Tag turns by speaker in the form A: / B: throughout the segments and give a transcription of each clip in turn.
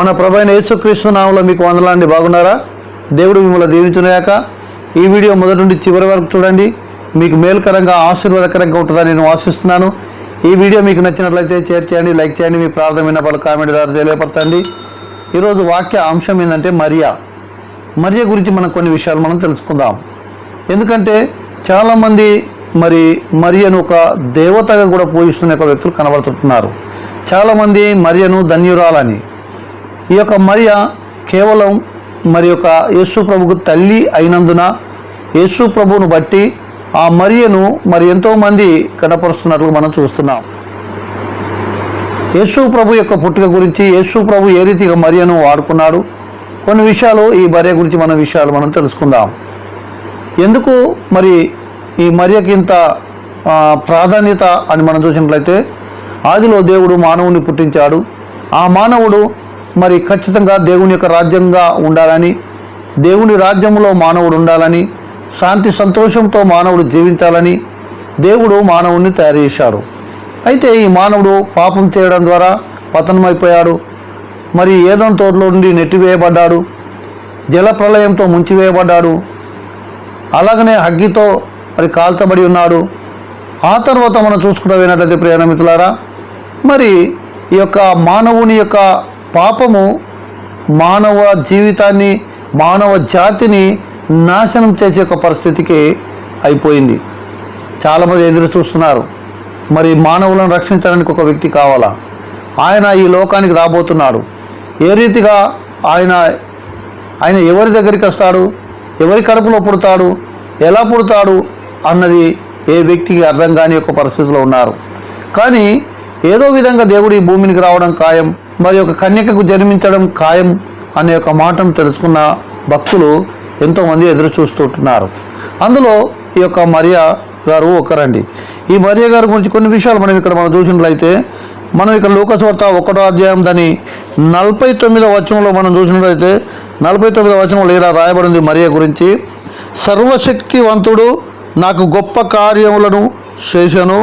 A: మన ప్రభైన యేసుక్రీస్తు నామంలో మీకు వందలాండి బాగున్నారా? దేవుడు మిమ్మల్ని దీవించున్నాక ఈ వీడియో మొదటి నుండి చివరి వరకు చూడండి. మీకు మేలుకరంగా ఆశీర్వాదకరంగా ఉంటుందని నేను ఆశిస్తున్నాను. ఈ వీడియో మీకు నచ్చినట్లయితే షేర్ చేయండి లైక్ చేయండి. మీ ప్రార్థన పలు కామెంట్ ద్వారా తెలియపరచండి. ఈరోజు వాక్య అంశం ఏంటంటే మరియా. మరియా గురించి మనం కొన్ని విషయాలు మనం తెలుసుకుందాం. ఎందుకంటే చాలామంది మరి మరియను ఒక దేవతగా కూడా పూజిస్తున్న ఒక వ్యక్తులు కనబడుతుంటున్నారు. చాలామంది మరియను ధన్యురాలని ఈ యొక్క మరియ కేవలం మరి యొక్క యేసు ప్రభుకు తల్లి అయినందున యేసు ప్రభువును బట్టి ఆ మరియను మరి ఎంతోమంది కనపరుస్తున్నట్లు మనం చూస్తున్నాం. యేసు ప్రభు యొక్క పుట్టుక గురించి యేసు ప్రభు ఏ రీతిగా మరియను వాడుకున్నాడు కొన్ని విషయాలు ఈ మరియ గురించి మన విషయాలు మనం తెలుసుకుందాం. ఎందుకు మరి ఈ మరియకి ఇంత ప్రాధాన్యత అని మనం చూసినట్లయితే ఆదిలో దేవుడు మానవుని పుట్టించాడు. ఆ మానవుడు మరి ఖచ్చితంగా దేవుని యొక్క రాజ్యంగా ఉండాలని దేవుని రాజ్యంలో మానవుడు ఉండాలని శాంతి సంతోషంతో మానవుడు జీవించాలని దేవుడు మానవుణ్ణి తయారు చేశాడు. అయితే ఈ మానవుడు పాపం చేయడం ద్వారా పతనమైపోయాడు. మరి ఏదో తోటలో నుండి నెట్టివేయబడ్డాడు జల ప్రళయంతో ముంచివేయబడ్డాడు. అలాగనే అగ్గితో మరి కాల్చబడి ఉన్నాడు. ఆ తర్వాత మనం చూసుకుంటూ ప్రయాణ మిత్రులారా మరి ఈ యొక్క మానవుని యొక్క పాపము మానవ జీవితాన్ని మానవ జాతిని నాశనం చేసే ఒక పరిస్థితికి అయిపోయింది. చాలామంది ఎదురు చూస్తున్నారు. మరి మానవులను రక్షించడానికి ఒక వ్యక్తి కావాలా? ఆయన ఈ లోకానికి రాబోతున్నాడు. ఏ రీతిగా ఆయన ఆయన ఎవరి దగ్గరికి వస్తాడు? ఎవరి కడుపులో పుడతాడు? ఎలా పుడతాడు? అన్నది ఏ వ్యక్తికి అర్థం కాని ఒక పరిస్థితిలో ఉన్నారు. కానీ ఏదో విధంగా దేవుడు ఈ భూమికి రావడం ఖాయం. మరి ఒక కన్యకకు జన్మించడం ఖాయం అనే ఒక మాటను తెలుసుకున్న భక్తులు ఎంతోమంది ఎదురు చూస్తుంటున్నారు అందులో ఈ యొక్క మరియా గారు ఒకరండి. ఈ మరియా గారి గురించి కొన్ని విషయాలు మనం ఇక్కడ మనం చూసినట్లయితే మనం ఇక్కడ లోకచోట ఒకటో అధ్యాయం దాని నలభై తొమ్మిదో వచనంలో మనం చూసినట్లయితే నలభై తొమ్మిదో వచనంలో ఇలా రాయబడింది మరియ గురించి. సర్వశక్తివంతుడు నాకు గొప్ప కార్యములను చేశాను.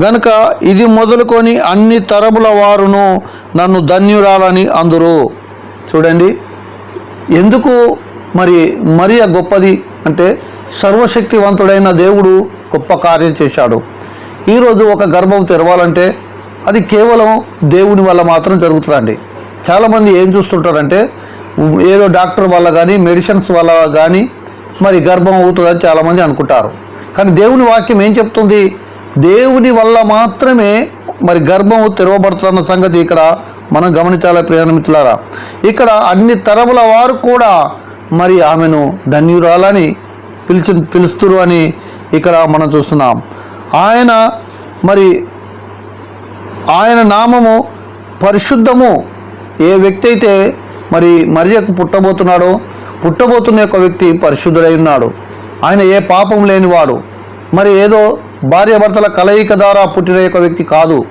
A: గనుక ఇది మొదలుకొని అన్ని తరముల వారును నన్ను ధన్యురాలని అందురు. చూడండి. ఎందుకు మరి మరి గొప్పది? అంటే సర్వశక్తివంతుడైన దేవుడు గొప్ప కార్యం చేశాడు. ఈరోజు ఒక గర్భం తెరవాలంటే అది కేవలం దేవుని వల్ల మాత్రం జరుగుతుందండి. చాలామంది ఏం చూస్తుంటారంటే ఏదో డాక్టర్ వల్ల కానీ మెడిసిన్స్ వల్ల కానీ మరి గర్భం అవుతుందని చాలామంది అనుకుంటారు. కానీ దేవుని వాక్యం ఏం చెప్తుంది? దేవుని వల్ల మాత్రమే మరి గర్భము తెరవబడుతున్న సంగతి ఇక్కడ మనం గమనించాలి ప్రయాణమిత్రులారా ఇక్కడ అన్ని తరముల వారు కూడా మరి ఆమెను ధన్యురాలని పిలిచి పిలుస్తురు అని ఇక్కడ మనం చూస్తున్నాం. ఆయన మరి ఆయన నామము పరిశుద్ధము. ఏ వ్యక్తి అయితే మరి మరియకు పుట్టబోతున్నాడో పుట్టబోతున్న యొక్క వ్యక్తి పరిశుద్ధుడై ఉన్నాడు. ఆయన ఏ పాపం లేనివాడు. మరి ఏదో భార్యాభర్తల కలయిక ద్వారా పుట్టిన యొక్క వ్యక్తి కాదు.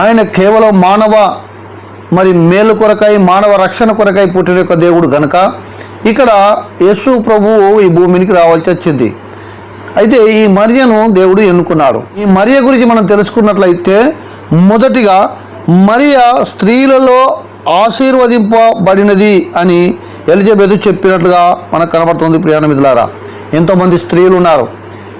A: ఆయన కేవలం మానవ మరి మేలు కొరకై మానవ రక్షణ కొరకై పుట్టిన యొక్క దేవుడు గనుక ఇక్కడ యేసు ప్రభువు ఈ భూమికి రావాల్సి వచ్చింది. అయితే ఈ మరియను దేవుడు ఎన్నుకున్నాడు ఈ మరియ గురించి మనం తెలుసుకున్నట్లయితే మొదటిగా మరియ స్త్రీలలో ఆశీర్వదింపబడినది అని ఎలిజబెత్ చెప్పినట్లుగా మనకు కనబడుతుంది ప్రయాణమిదులారా ఎంతోమంది స్త్రీలు ఉన్నారు.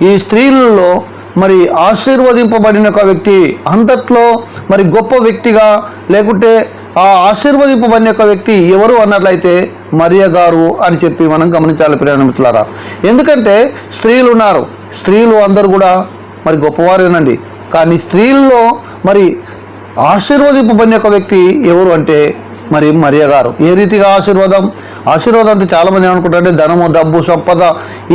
A: ఈ స్త్రీలలో మరి ఆశీర్వదింపబడిన ఒక వ్యక్తి అంతట్లో మరి గొప్ప వ్యక్తిగా లేకుంటే ఆ ఆశీర్వదింపబడిన ఒక వ్యక్తి ఎవరు అన్నట్లయితే మరియ గారు అని చెప్పి మనం గమనించాలి ప్రయాణమిత్రులారా ఎందుకంటే స్త్రీలు ఉన్నారు. స్త్రీలు అందరూ కూడా మరి గొప్పవారేనండి. కానీ స్త్రీల్లో మరి ఆశీర్వదింపబడిన ఒక వ్యక్తి ఎవరు అంటే మరి మరియ గారు. ఏ రీతిగా ఆశీర్వాదం? ఆశీర్వాదం అంటే చాలామంది ఏమనుకుంటారంటే ధనము డబ్బు సంపద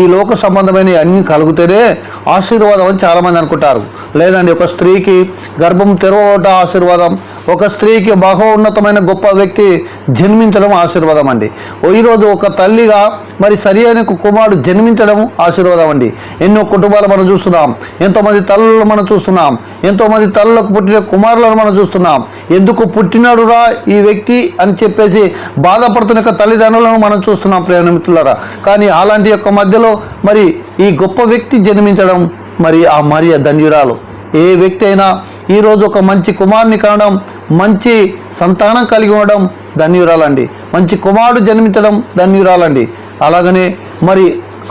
A: ఈ లోక సంబంధమైన అన్నీ కలిగితేనే ఆశీర్వాదం అని చాలామంది అనుకుంటారు. లేదండి ఒక స్త్రీకి గర్భం తెరవట ఆశీర్వాదం ఒక స్త్రీకి బహోన్నతమైన గొప్ప వ్యక్తి జన్మించడం ఆశీర్వాదం అండి. ఓ ఈరోజు ఒక తల్లిగా మరి సరి అయిన కుమారుడు జన్మించడం ఆశీర్వాదం అండి. ఎన్నో కుటుంబాలు మనం చూస్తున్నాం ఎంతోమంది తల్లులను మనం చూస్తున్నాం ఎంతోమంది తల్లులకు పుట్టిన కుమారులను మనం చూస్తున్నాం. ఎందుకు పుట్టినాడురా ఈ వ్యక్తి? అని చెప్పేసి బాధపడుతున్న యొక్క తల్లిదండ్రులను మనం చూస్తున్నాం ప్రేమితులరా కానీ అలాంటి యొక్క మధ్యలో మరి ఈ గొప్ప వ్యక్తి జన్మించడం మరి ఆ మరియ ధన్యురాలు. ఏ వ్యక్తి అయినా ఈరోజు ఒక మంచి కుమారుని కనడం మంచి సంతానం కలిగి ఉండడం ధన్యురాలండి. మంచి కుమారుడు జన్మించడం ధన్యురాలండి. అలాగనే మరి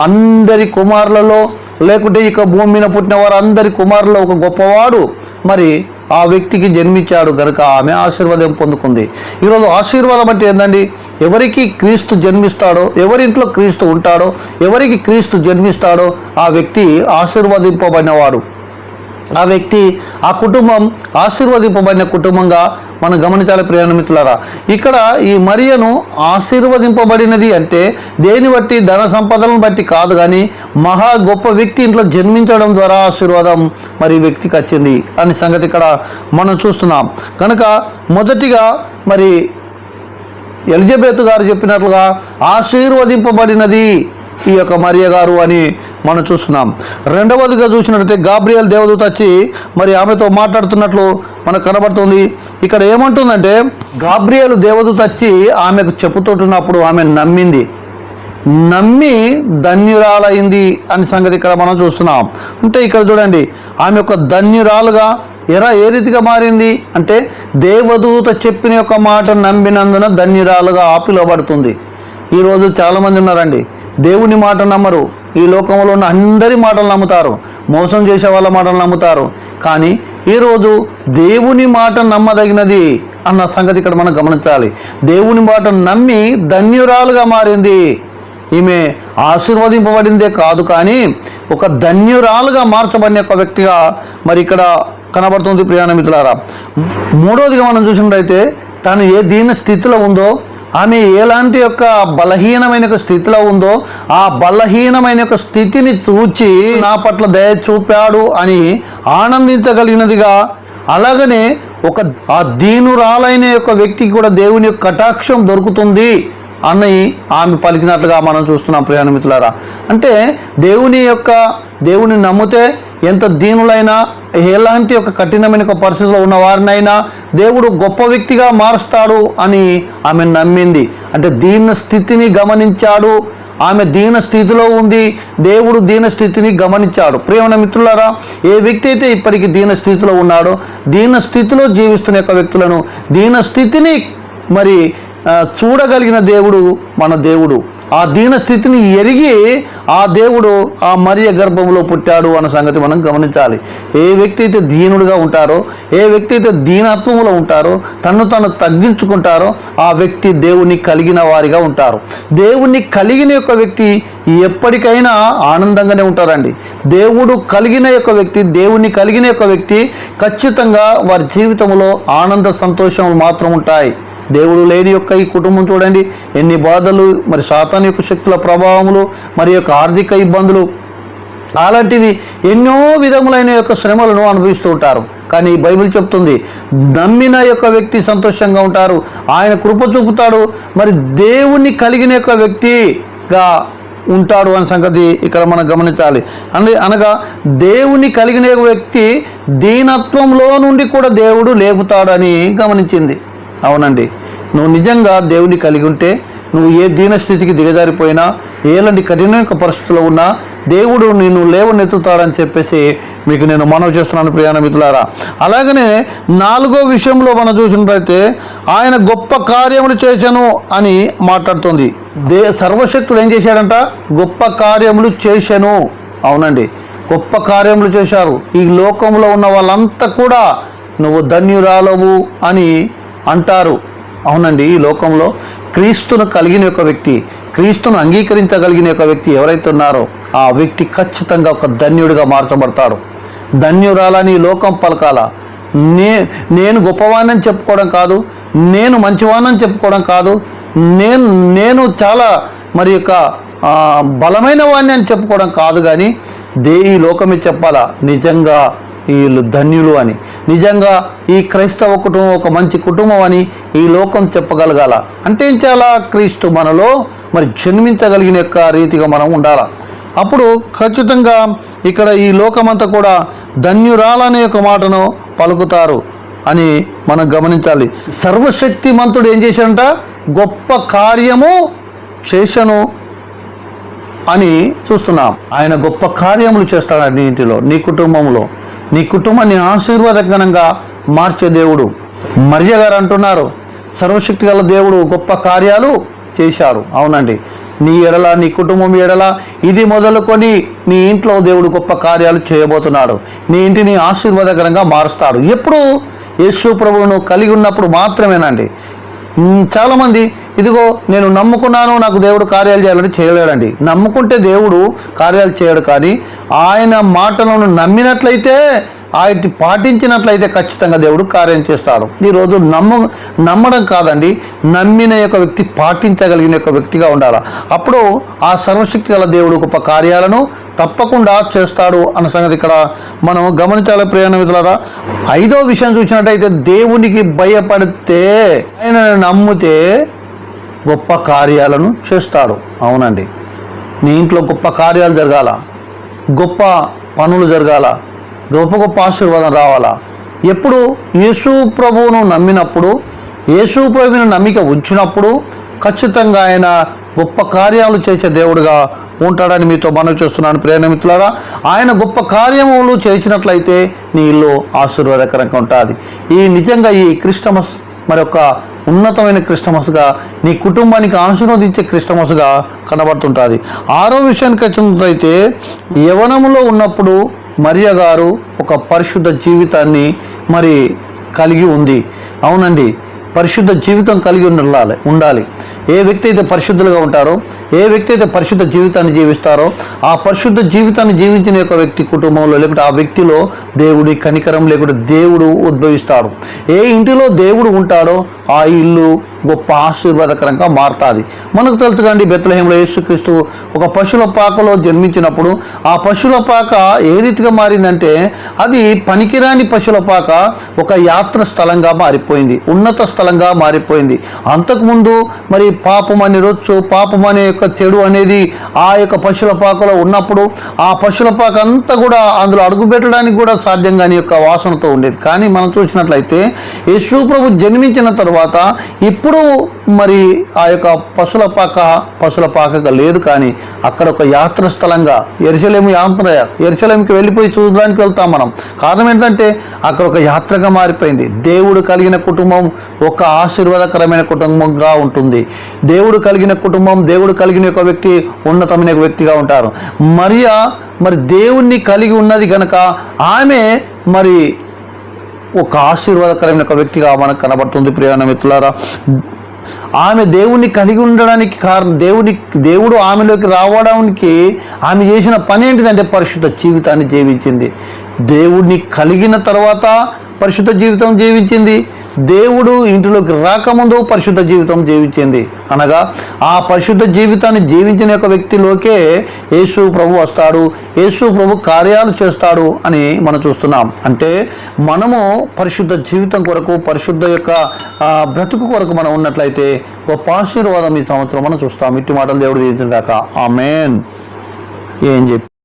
A: అందరి కుమారులలో లేకుంటే ఇక భూమి మీద పుట్టిన వారు అందరి కుమారులలో ఒక గొప్పవాడు మరి ఆ వ్యక్తికి జన్మించాడు గనుక ఆమె ఆశీర్వాదం పొందుకుంది. ఈరోజు ఆశీర్వాదం అంటే ఏంటండి ఎవరికి క్రీస్తు జన్మిస్తాడో ఎవరింట్లో క్రీస్తు ఉంటాడో ఎవరికి క్రీస్తు జన్మిస్తాడో ఆ వ్యక్తి ఆశీర్వదింపబడినవాడు. ఆ వ్యక్తి ఆ కుటుంబం ఆశీర్వదింపబడిన కుటుంబంగా మనం గమనించాలి ప్రయాణమిత్రులారా ఇక్కడ ఈ మరియను ఆశీర్వదింపబడినది అంటే దేని బట్టి? ధన సంపదలను బట్టి కాదు కానీ మహా గొప్ప వ్యక్తి ఇంట్లో జన్మించడం ద్వారా ఆశీర్వాదం మరి వ్యక్తికి వచ్చింది అనే సంగతి ఇక్కడ మనం చూస్తున్నాం. కనుక మొదటిగా మరి ఎలిజబెత్ గారు చెప్పినట్లుగా ఆశీర్వదింపబడినది ఈ యొక్క మరియ గారు అని మనం చూస్తున్నాం. రెండవదిగా చూసినట్లయితే గాబ్రియల్ దేవదూత వచ్చి మరి ఆమెతో మాట్లాడుతున్నట్లు మనకు కనబడుతుంది. ఇక్కడ ఏమంటుందంటే గాబ్రియల్ దేవదూత వచ్చి ఆమెకు చెప్పుతుంటున్నప్పుడు ఆమె నమ్మింది. నమ్మి ధన్యురాలైంది అనే సంగతి ఇక్కడ మనం చూస్తున్నాం. అంటే ఇక్కడ చూడండి ఆమె యొక్క ధన్యురాలుగా ఎరా ఏ రీతిగా మారింది? అంటే దేవదూత చెప్పిన యొక్క మాట నమ్మినందున ధన్యురాలుగా ఆపిలబడుతుంది ఈరోజు చాలామంది ఉన్నారండి దేవుని మాట నమ్మరు. ఈ లోకంలో ఉన్న అందరి మాటలు నమ్ముతారు. మోసం చేసే వాళ్ళ మాటలు నమ్ముతారు. కానీ ఈరోజు దేవుని మాట నమ్మదగినది అన్న సంగతి ఇక్కడ మనం గమనించాలి. దేవుని మాట నమ్మి ధన్యురాలుగా మారింది. ఈమె ఆశీర్వదింపబడిందే కాదు కానీ ఒక ధన్యురాలుగా మార్చబడిన ఒక వ్యక్తిగా మరి ఇక్కడ కనబడుతుంది ప్రయాణ మిత్రులారా. మూడవదిగా మనం చూసినట్లయితే తను ఏ దీన స్థితిలో ఉందో ఆమె ఎలాంటి యొక్క బలహీనమైన స్థితిలో ఉందో ఆ బలహీనమైన యొక్క స్థితిని చూచి నా పట్ల దయ చూపాడు అని ఆనందించగలిగినదిగా అలాగనే ఒక ఆ దీనురాలైన యొక్క వ్యక్తికి కూడా దేవుని యొక్క కటాక్షం దొరుకుతుంది అని ఆమె పలికినట్లుగా మనం చూస్తున్నాం ప్రయాణమిత్రులారా అంటే దేవుని యొక్క దేవుని నమ్మితే ఎంత దీనులైనా ఎలాంటి ఒక కఠినమైన ఒక పరిస్థితిలో ఉన్న వారినైనా దేవుడు గొప్ప వ్యక్తిగా మారుస్తాడు అని ఆమె నమ్మింది. అంటే దీన స్థితిని గమనించాడు. ఆమె దీన స్థితిలో ఉంది. దేవుడు దీన స్థితిని గమనించాడు. ప్రేమణ మిత్రులారా ఏ వ్యక్తి అయితే ఇప్పటికీ దీన స్థితిలో ఉన్నాడో దీన స్థితిలో జీవిస్తున్న యొక్క వ్యక్తులను దీన స్థితిని మరి చూడగలిగిన దేవుడు మన దేవుడు. ఆ దీన స్థితిని ఎరిగి ఆ దేవుడు ఆ మరియ గర్భంలో పుట్టాడు అన్న సంగతి మనం గమనించాలి. ఏ వ్యక్తి అయితే దీనుడుగా ఉంటారో ఏ వ్యక్తి అయితే దీనత్వంలో ఉంటారో తను తను తగ్గించుకుంటారో ఆ వ్యక్తి దేవుణ్ణి కలిగిన వారిగా ఉంటారు. దేవుణ్ణి కలిగిన యొక్క వ్యక్తి ఎప్పటికైనా ఆనందంగానే ఉంటారండి. దేవుడు కలిగిన యొక్క వ్యక్తి దేవుణ్ణి కలిగిన యొక్క వ్యక్తి ఖచ్చితంగా వారి జీవితంలో ఆనంద సంతోషములు మాత్రం ఉంటాయి. దేవుడు లేని యొక్క ఈ కుటుంబం చూడండి ఎన్ని బాధలు మరి శాతాన్ యొక్క శక్తుల ప్రభావములు మరి యొక్క ఆర్థిక ఇబ్బందులు. అలాంటివి ఎన్నో విధములైన యొక్క శ్రమలను అనుభవిస్తూ ఉంటారు. కానీ బైబిల్ చెప్తుంది నమ్మిన యొక్క వ్యక్తి సంతోషంగా ఉంటారు. ఆయన కృప చూపుతాడు మరి దేవుణ్ణి కలిగిన యొక్క వ్యక్తిగా ఉంటాడు అనే సంగతి ఇక్కడ మనం గమనించాలి. అని అనగా దేవుని కలిగిన వ్యక్తి దీనత్వంలో నుండి కూడా దేవుడు లేపుతాడని గమనించింది. అవునండి. నువ్వు నిజంగా దేవుని కలిగి ఉంటే నువ్వు ఏ దీన స్థితికి దిగజారిపోయినా ఏలాంటి కఠినమైన పరిస్థితుల్లో ఉన్నా దేవుడు నిన్ను లేవనెత్తుతాడని చెప్పేసి మీకు నేను మనవి చేస్తున్నాను ప్రయాణ మిత్రులారా. అలాగనే నాలుగో విషయంలో మనం చూసినట్లయితే ఆయన గొప్ప కార్యములు చేశాను అని మాట్లాడుతుంది. దే సర్వశక్తులు ఏం చేశాడంట? గొప్ప కార్యములు చేశాను. అవునండి. గొప్ప కార్యములు చేశారు. ఈ లోకంలో ఉన్న వాళ్ళంతా కూడా నువ్వు ధన్యురాలవు అని అంటారు. అవునండి ఈ లోకంలో క్రీస్తును కలిగిన యొక్క వ్యక్తి క్రీస్తును అంగీకరించగలిగిన యొక్క వ్యక్తి ఎవరైతే ఉన్నారో ఆ వ్యక్తి ఖచ్చితంగా ఒక ధన్యుడిగా మార్చబడతాడు. ధన్యురాలని ఈ లోకం పలకాల. నే నేను గొప్పవాణ్ణని చెప్పుకోవడం కాదు నేను మంచివాణ్ణని చెప్పుకోవడం కాదు నేను నేను చాలా మరి యొక్క బలమైన వాడిని అని చెప్పుకోవడం కాదు కానీ దే ఈ లోకమే చెప్పాలా నిజంగా వీళ్ళు ధన్యులు అని. నిజంగా ఈ క్రైస్తవ కుటుంబం ఒక మంచి కుటుంబం అని ఈ లోకం చెప్పగలగాల. అంటే ఏం చాలా క్రీస్తు మనలో మరి జన్మించగలిగిన యొక్క రీతిగా మనం ఉండాలా. అప్పుడు ఖచ్చితంగా ఇక్కడ ఈ లోకమంతా కూడా ధన్యురాలనే యొక్క మాటను పలుకుతారు అని మనం గమనించాలి. సర్వశక్తిమంతుడు ఏం చేశాడంట? గొప్ప కార్యము చేశను అని చూస్తున్నాం. ఆయన గొప్ప కార్యములు చేస్తాడు నీ ఇంటిలో నీ కుటుంబంలో. నీ కుటుంబాన్ని ఆశీర్వాదకరంగా మార్చే దేవుడు. మరియ గారు అంటున్నారు సర్వశక్తి గల దేవుడు గొప్ప కార్యాలు చేశారు. అవునండి. నీ ఎడల నీ కుటుంబం ఎడల ఇది మొదలుకొని నీ ఇంట్లో దేవుడు గొప్ప కార్యాలు చేయబోతున్నాడు. నీ ఇంటిని ఆశీర్వాదకరంగా మారుస్తాడు. ఎప్పుడు యేసు ప్రభువును కలిగి ఉన్నప్పుడు మాత్రమేనండి. చాలామంది ఇదిగో నేను నమ్ముకున్నాను నాకు దేవుడు కార్యాలు చేయాలని చేయలేడండి. నమ్ముకుంటే దేవుడు కార్యాలు చేయడు కానీ ఆయన మాటలను నమ్మినట్లయితే ఆయన పాటించినట్లయితే ఖచ్చితంగా దేవుడు కార్యం చేస్తాడు. ఈరోజు నమ్మ నమ్మడం కాదండి నమ్మిన యొక్క వ్యక్తి పాటించగలిగిన యొక్క వ్యక్తిగా ఉండాలి. అప్పుడు ఆ సర్వశక్తి గల దేవుడు గొప్ప కార్యాలను తప్పకుండా చేస్తాడు అన్న సంగతి ఇక్కడ మనం గమనించాలి ప్రయాణ విధులరా ఐదో విషయం చూసినట్టయితే దేవునికి భయపడితే ఆయన నమ్మితే గొప్ప కార్యాలను చేస్తాడు అవునండి. నీ ఇంట్లో గొప్ప కార్యాలు జరగాల. గొప్ప పనులు జరగాల. గొప్ప గొప్ప ఆశీర్వాదం రావాలా. ఎప్పుడు యేసు ప్రభువును నమ్మినప్పుడు యేసు ప్రభువుని నమ్మిక ఉంచినప్పుడు ఖచ్చితంగా ఆయన గొప్ప కార్యాలు చేసే దేవుడుగా ఉంటాడని మీతో మనం చేస్తున్నాను. ప్రేరణమిత్రులారా ఆయన గొప్ప కార్యములు చేసినట్లయితే నీ ఇల్లు ఆశీర్వాదకరంగా ఉంటుంది. ఈ నిజంగా ఈ క్రిస్టమస్ మరొక ఉన్నతమైన క్రిస్టమస్గా నీ కుటుంబానికి ఆశీర్వదించే క్రిస్టమస్గా కనబడుతుంటుంది. ఆరో విషయానికి వచ్చినట్లయితే యవనములో ఉన్నప్పుడు మరియ గారు ఒక పరిశుద్ధ జీవితాన్ని మరి కలిగి ఉంది. అవునండి పరిశుద్ధ జీవితం కలిగి ఉండాలి ఉండాలి. ఏ వ్యక్తి అయితే పరిశుద్ధులుగా ఉంటారో ఏ వ్యక్తి అయితే పరిశుద్ధ జీవితాన్ని జీవిస్తారో ఆ పరిశుద్ధ జీవితాన్ని జీవించిన యొక్క వ్యక్తి కుటుంబంలో లేకుంటే ఆ వ్యక్తిలో దేవుడి కనికరం లేకుంటే దేవుడు ఉద్భవిస్తాడు. ఏ ఇంటిలో దేవుడు ఉంటాడో ఆ ఇల్లు గొప్ప ఆశీర్వాదకరంగా మారుతుంది. మనకు తెలుసు కండి బెత్తలహేంలో యేసుక్రీస్తు ఒక పశువుల పాకలో జన్మించినప్పుడు ఆ పశువుల పాక ఏ రీతిగా మారిందంటే అది పనికిరాని పశువుల పాక ఒక యాత్ర స్థలంగా మారిపోయింది ఉన్నత స్థలంగా మారిపోయింది. అంతకుముందు మరి పాపం అనే రొచ్చు పాపం అనే యొక్క చెడు అనేది ఆ యొక్క పశువుల పాకలో ఉన్నప్పుడు ఆ పశువుల పాక అంతా కూడా అందులో అడుగుపెట్టడానికి కూడా సాధ్యం కాని యొక్క వాసనతో ఉండేది. కానీ మనం చూసినట్లయితే యేసు ప్రభు జన్మించిన తర్వాత ఇప్పుడు మరి ఆ యొక్క పశువుల పాక పశువుల పాకగా లేదు కానీ అక్కడ ఒక యాత్ర స్థలంగా ఎరుసలేము యాత్ర ఎరుసలేంకి వెళ్ళిపోయి చూడడానికి వెళ్తాం మనం. కారణం ఏంటంటే అక్కడ ఒక యాత్రగా మారిపోయింది. దేవుడు కలిగిన కుటుంబం ఒక ఆశీర్వాదకరమైన కుటుంబంగా ఉంటుంది. దేవుడు కలిగిన కుటుంబం దేవుడు కలిగిన ఒక వ్యక్తి ఉన్నతమైన ఒక వ్యక్తిగా ఉంటారు. మరియా మరి దేవుణ్ణి కలిగి ఉన్నది కనుక ఆమె మరి ఒక ఆశీర్వాదకరమైన ఒక వ్యక్తిగా మనకు కనబడుతుంది ప్రియాణ మిత్రులారా. ఆమె దేవుణ్ణి కలిగి ఉండడానికి కారణం దేవుని దేవుడు ఆమెలోకి రావడానికి ఆమె చేసిన పని ఏంటిదంటే పరిశుద్ధ జీవితాన్ని జీవించింది. దేవుడిని కలిగిన తర్వాత పరిశుద్ధ జీవితం జీవించింది. దేవుడు ఇంటిలోకి రాకముందు పరిశుద్ధ జీవితం జీవించింది. అనగా ఆ పరిశుద్ధ జీవితాన్ని జీవించిన యొక్క వ్యక్తిలోకే యేసు ప్రభు వస్తాడు. యేసు ప్రభు కార్యాలు చేస్తాడు అని మనం చూస్తున్నాం. అంటే మనము పరిశుద్ధ జీవితం కొరకు పరిశుద్ధ యొక్క బ్రతుకు కొరకు మనం ఉన్నట్లయితే గొప్ప ఆశీర్వాదం ఈ సంవత్సరం మనం చూస్తాం. ఇట్టి మాటలు దేవుడు జీవించిన కాక ఆమెన్. ఏం చెప్పి